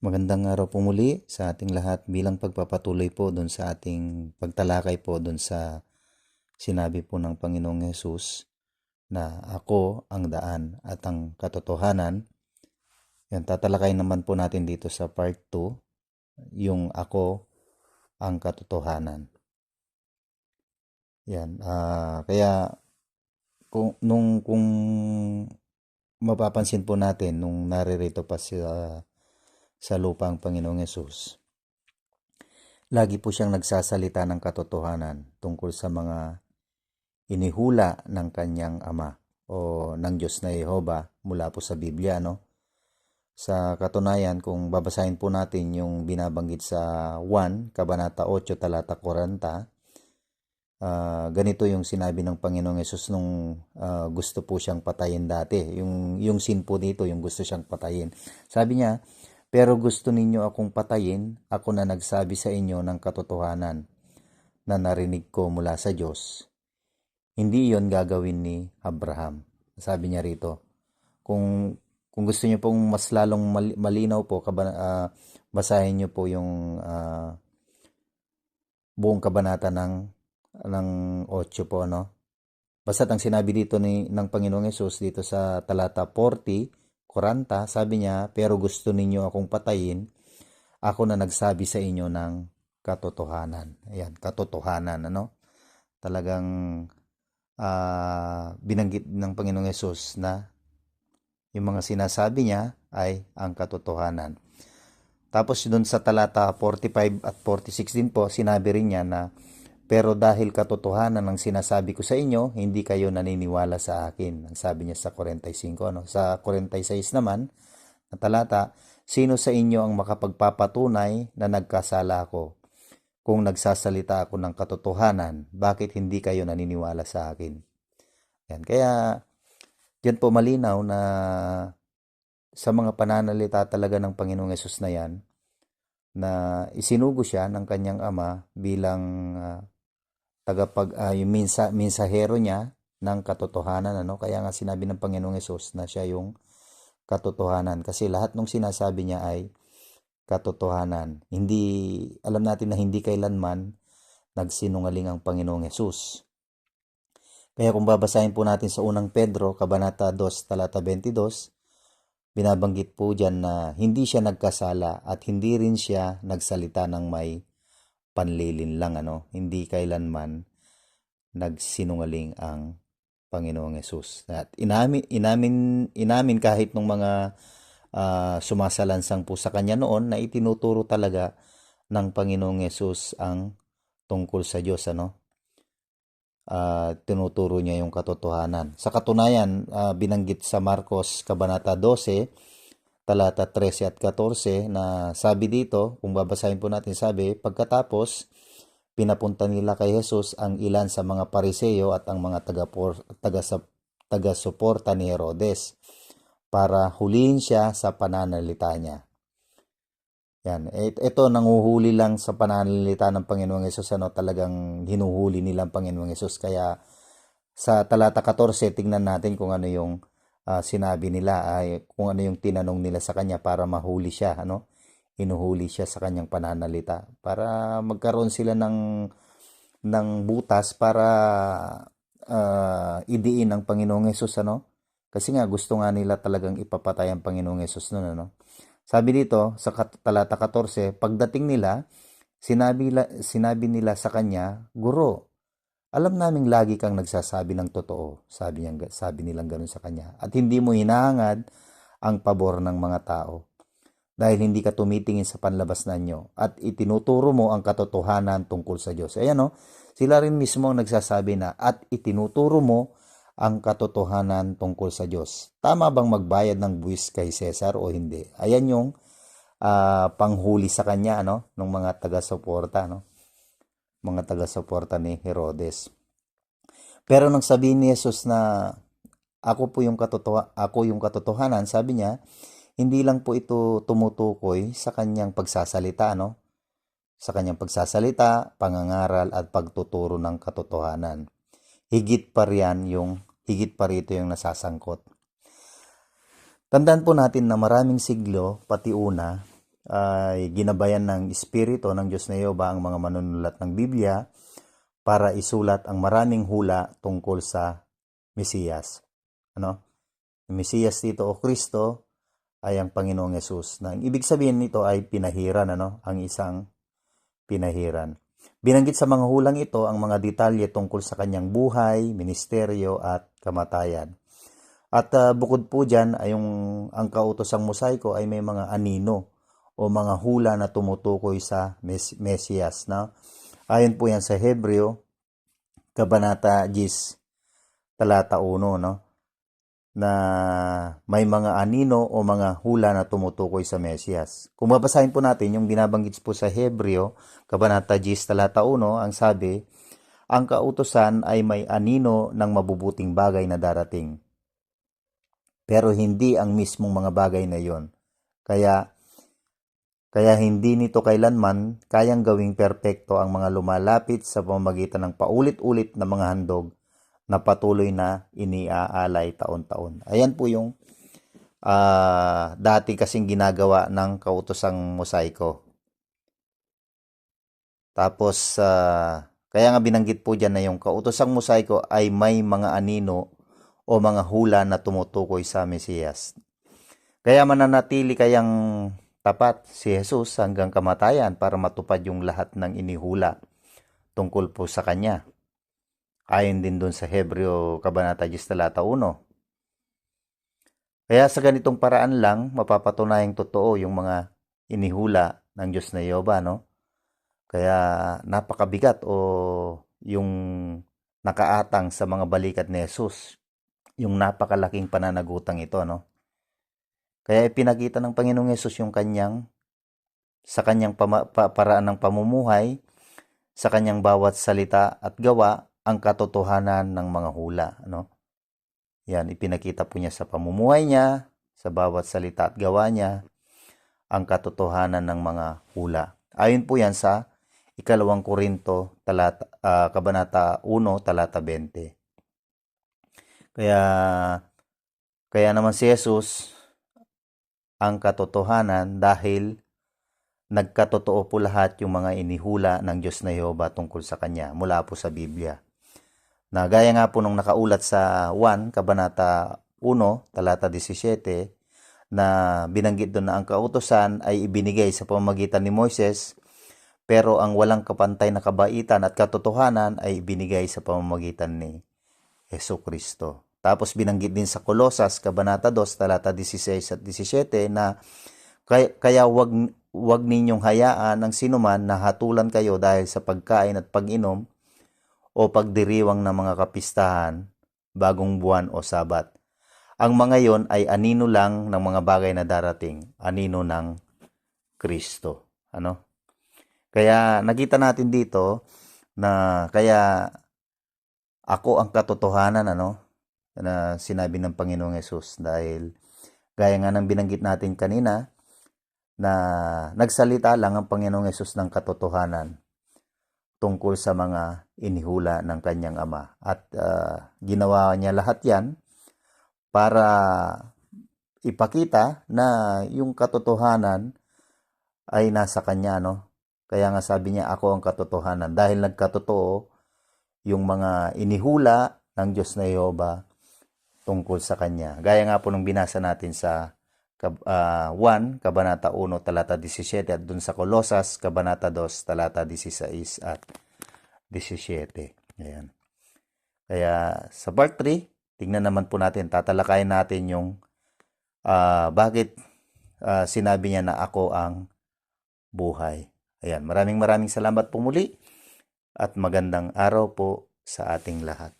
Magandang araw po muli sa ating lahat bilang pagpapatuloy po doon sa ating pagtalakay po doon sa sinabi po ng Panginoong Yesus na ako ang daan at ang katotohanan. Yan, tatalakay naman po natin dito sa part 2, yung ako ang katotohanan. Yan, ah, kaya kung, nung, kung mapapansin po natin nung naririto pa sila sa lupa ang Panginoong Yesus. Lagi po siyang nagsasalita ng katotohanan tungkol sa mga inihula ng kanyang ama o ng Diyos na Yehova mula po sa Biblia, no? Sa katunayan, kung babasahin po natin yung binabanggit sa 1, Kabanata 8, Talata 40, ah, ganito yung sinabi ng Panginoong Yesus nung ah, gusto po siyang patayin dati. Yung, yung sin po dito, yung gusto siyang patayin. Sabi niya, pero gusto ninyo akong patayin, ako na nagsabi sa inyo ng katotohanan na narinig ko mula sa Diyos. Hindi yon gagawin ni Abraham. Sabi niya rito, kung kung gusto niyo pong mas lalong mal- malinaw po, kaba, ah, basahin niyo po yung ah, buong kabanata ng ng 8 po ano. Basta ang sinabi dito ni ng Panginoong Yesus dito sa talata 40, 40, sabi niya, pero gusto ninyo akong patayin, ako na nagsabi sa inyo ng katotohanan. Ayan, katotohanan, ano? Talagang ah, binanggit ng Panginoong Yesus na yung mga sinasabi niya ay ang katotohanan. Tapos doon sa talata 45 at 46 din po, sinabi rin niya na pero dahil katotohanan ang sinasabi ko sa inyo, hindi kayo naniniwala sa akin. Ang sabi niya sa 45, ano? Sa 46 naman, na talata, sino sa inyo ang makapagpapatunay na nagkasala ako? Kung nagsasalita ako ng katotohanan, bakit hindi kayo naniniwala sa akin? Yan. Kaya, yan po malinaw na sa mga pananalita talaga ng Panginoong Yesus na yan, na isinugo siya ng kanyang ama bilang ah, tagapag ah, yung minsa, minsahero niya ng katotohanan ano? Kaya nga sinabi ng Panginoong Yesus na siya yung katotohanan. Kasi lahat ng sinasabi niya ay katotohanan. Hindi alam natin na hindi kailanman nagsinungaling ang Panginoong Yesus kaya kung babasahin po natin sa unang Pedro kabanata 2 talata 22 binabanggit po diyan na hindi siya nagkasala at hindi rin siya nagsalita ng may panlilin lang ano? Hindi kailanman nagsinungaling ang Panginoong Yesus. At inamin inamin inamin kahit nung mga ah, sumasalansang po sa kanya noon na itinuturo talaga ng Panginoong Yesus ang tungkol sa Diyos ano? Ah, tinuturo niya yung katotohanan. Sa katunayan ah, binanggit sa Marcos kabanata 12 talata 13 at 14 na sabi dito, kung babasahin po natin sabi, pagkatapos pinapunta nila kay Jesus ang ilan sa mga pariseyo at ang mga taga taga taga-suporta ni Herodes para hulihin siya sa pananalita niya. Yan, ito nanguhuli lang sa pananalita ng Panginoong Yesus ano talagang hinuhuli nila ang Panginoong Yesus kaya sa talata 14 tingnan natin kung ano yung ah, sinabi nila ay kung ano yung tinanong nila sa kanya para mahuli siya ano? Hinuhuli siya sa kanyang pananalita para magkaroon sila ng ng butas para ah, idiin ang Panginoong Yesus ano? Kasi nga gusto nga nila talagang ipapatay ang Panginoong Yesus noon ano? Sabi dito sa talata 14 pagdating nila sinabi sinabi nila sa kanya guro alam naming lagi kang nagsasabi ng totoo, sabi niya, sabi nilang ganoon sa kanya. At hindi mo hinahangad ang pabor ng mga tao. Dahil hindi ka tumitingin sa panlabas na nyo at itinuturo mo ang katotohanan tungkol sa Diyos. Ayan no, sila rin mismo ang nagsasabi na at itinuturo mo ang katotohanan tungkol sa Diyos. Tama bang magbayad ng buwis kay Cesar o hindi? Ayan yung ah, panghuli sa kanya ano, ng mga taga-suporta. No? Mga taga-suporta ni Herodes. Pero nang sabihin ni Jesus na ako po yung katotoha, ako yung katotohanan, sabi niya, hindi lang po ito tumutukoy sa kanyang pagsasalita, no? Sa kanyang pagsasalita, pangangaral at pagtuturo ng katotohanan. Higit pa riyan yung higit pa rito yung nasasangkot. Tandaan po natin na maraming siglo, pati una, ay ginabayan ng Espiritu ng Diyos na Yehova ang mga manunulat ng Biblia para isulat ang maraming hula tungkol sa Mesiyas. Ano? Ang Mesiyas dito o Kristo ay ang Panginoong Yesus. Na ibig sabihin nito ay pinahiran, ano? Ang isang pinahiran. Binanggit sa mga hulang ito ang mga detalye tungkol sa kanyang buhay, ministeryo at kamatayan. At ah, bukod po dyan, ay yung, ang kautosang mosaiko ay may mga anino o mga hula na tumutukoy sa mes- Mesiyas. Na? Ayon po yan sa Hebreo, Kabanata 10, talata 1, no? na may mga anino o mga hula na tumutukoy sa Mesiyas. Kung babasahin po natin yung binabanggit po sa Hebreo, Kabanata 10, talata 1, ang sabi, ang kautosan ay may anino ng mabubuting bagay na darating. Pero hindi ang mismong mga bagay na yon. Kaya kaya hindi nito kailanman kayang gawing perpekto ang mga lumalapit sa pamamagitan ng paulit-ulit na mga handog na patuloy na iniaalay taon-taon. Ayan po yung ah, dati kasing ginagawa ng kautosang mosaiko. Tapos, ah, kaya nga binanggit po dyan na yung kautosang mosaiko ay may mga anino o mga hula na tumutukoy sa Mesiyas. Kaya mananatili kayang tapat si Jesus hanggang kamatayan para matupad yung lahat ng inihula tungkol po sa Kanya. Ayon din dun sa Hebreo Kabanata 10 talata 1. Kaya sa ganitong paraan lang, mapapatunayang totoo yung mga inihula ng Diyos na Yoba, no? Kaya napakabigat o yung nakaatang sa mga balikat ni Jesus, yung napakalaking pananagutang ito, no? Kaya ipinakita ng Panginoong Yesus yung kanyang sa kanyang pama- pa- paraan ng pamumuhay, sa kanyang bawat salita at gawa, ang katotohanan ng mga hula. Ano? Yan, ipinakita po niya sa pamumuhay niya, sa bawat salita at gawa niya, ang katotohanan ng mga hula. Ayon po yan sa ikalawang Korinto, talata, ah, kabanata 1, talata 20. Kaya, kaya naman si Jesus, ang katotohanan dahil nagkatotoo po lahat yung mga inihula ng Diyos na Yehova tungkol sa Kanya mula po sa Biblia. Na gaya nga po nung nakaulat sa 1, Kabanata 1, talata 17, na binanggit doon na ang kautosan ay ibinigay sa pamamagitan ni Moises, pero ang walang kapantay na kabaitan at katotohanan ay ibinigay sa pamamagitan ni Yesu Kristo. Tapos binanggit din sa Kolosas, Kabanata 2, talata 16 at 17 na kaya, kaya wag, wag ninyong hayaan ang sinuman na hatulan kayo dahil sa pagkain at pag-inom o pagdiriwang ng mga kapistahan, bagong buwan o sabat. Ang mga yon ay anino lang ng mga bagay na darating, anino ng Kristo. Ano? Kaya nakita natin dito na kaya ako ang katotohanan ano na sinabi ng Panginoong Yesus dahil gaya nga ng binanggit natin kanina na nagsalita lang ang Panginoong Yesus ng katotohanan tungkol sa mga inihula ng kanyang ama. At ah, ginawa niya lahat 'yan para ipakita na yung katotohanan ay nasa kanya no? Kaya nga sabi niya ako ang katotohanan. Dahil nagkatotoo yung mga inihula ng Diyos na Yehova tungkol sa kanya. Gaya nga po nung binasa natin sa kab- ah, 1, Kabanata 1, talata 17 at dun sa Kolosas, Kabanata 2, talata 16 at 17. Ayan. Kaya sa part 3, tingnan naman po natin, tatalakayin natin yung ah, bakit ah, sinabi niya na ako ang buhay. Ayan, maraming maraming salamat po muli at magandang araw po sa ating lahat.